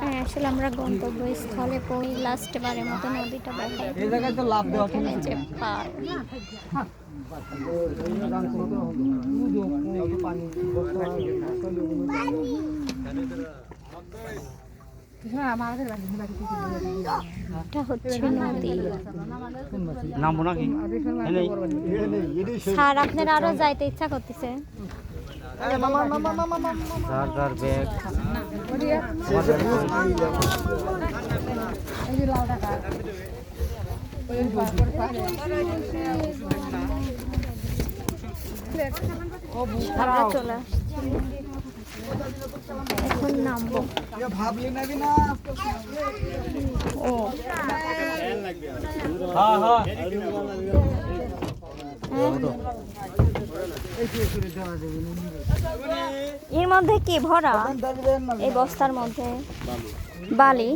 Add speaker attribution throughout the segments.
Speaker 1: হ্যাঁ আসলে আমরা গন্তব্যস্থলে পৌঁছে লাস্ট বারের মতো নদীটা দেখাই।
Speaker 2: এই জায়গায় তো লাভ দেওয়া
Speaker 1: এখানে যে পার এটা হচ্ছে নদী।
Speaker 2: নামবো নাকি?
Speaker 1: স্যার আপনার আরও যাইতে ইচ্ছা করতেছে।
Speaker 2: চার্জার ব্যাগ
Speaker 1: চলে এখন নামবো
Speaker 2: ভাবলি নাকি না
Speaker 1: ও
Speaker 2: হ্যাঁ হ্যাঁ।
Speaker 1: এর মধ্যে কি? ভরা? এই বস্তার মধ্যে? বালি?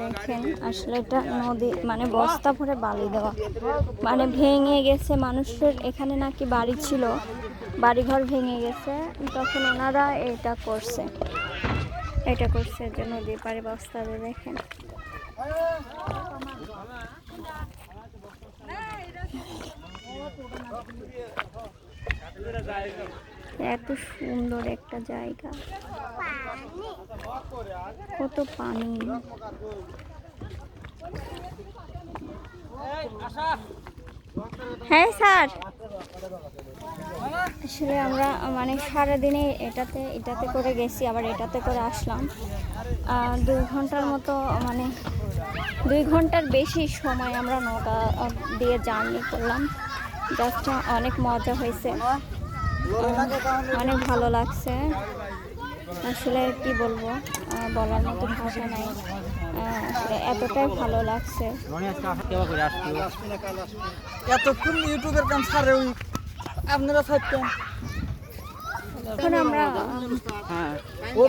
Speaker 1: দেখেন, আসলে এটা নদী মানে বস্তা ভরে বালি দেওয়া। মানে ভেঙে গেছে মানুষের, এখানে নাকি বাড়ি ছিল। বাড়িঘর ভেঙে গেছে, তখন ওনারা এটা করছে। এটা করছে যে নদীর পাড়ে বস্তা দেখেন। এত সুন্দর একটা জায়গা। কত পানি। হ্যাঁ স্যার। আসলে আমরা মানে সারাদিনে এটাতে এটাতে করে গেছি, আবার এটাতে করে আসলাম। দুই ঘণ্টার মতো মানে দুই ঘণ্টার বেশি সময় আমরা নৌকা দিয়ে জার্নি করলাম। জাস্ট অনেক মজা হয়েছে। অনেক ভালো লাগছে। আসলে কি বলব বলার মতো ভাষা নাই। আসলে এতটাই ভালো লাগছে।
Speaker 2: এতক্ষণ ইউটিউবের কাম ওই আপনারা থাকতেন।
Speaker 1: এখন আমরা
Speaker 2: হ্যাঁ। ও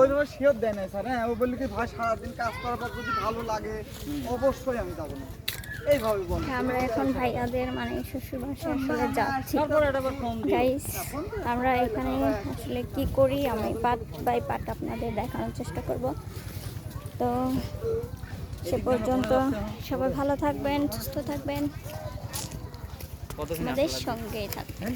Speaker 2: ওইভাবে শিওর দেয় না স্যার হ্যাঁ? ও বললি কি ভাই সারাদিন কাজ করার পর যদি ভালো লাগে অবশ্যই আমি যাব না।
Speaker 1: আমরা এখন ভাইয়াদের মানে শ্বশুর বাসায় আসলে যাচ্ছি।
Speaker 2: তারপর এটা আবার ফোন দিই
Speaker 1: গাইস আমরা এখানে আসলে কি করি আমি পার্ট বাই পার্ট আপনাদের দেখানোর চেষ্টা করব। তো সে পর্যন্ত সবাই ভালো থাকবেন সুস্থ থাকবেন। আমাদের সঙ্গেই থাকবেন।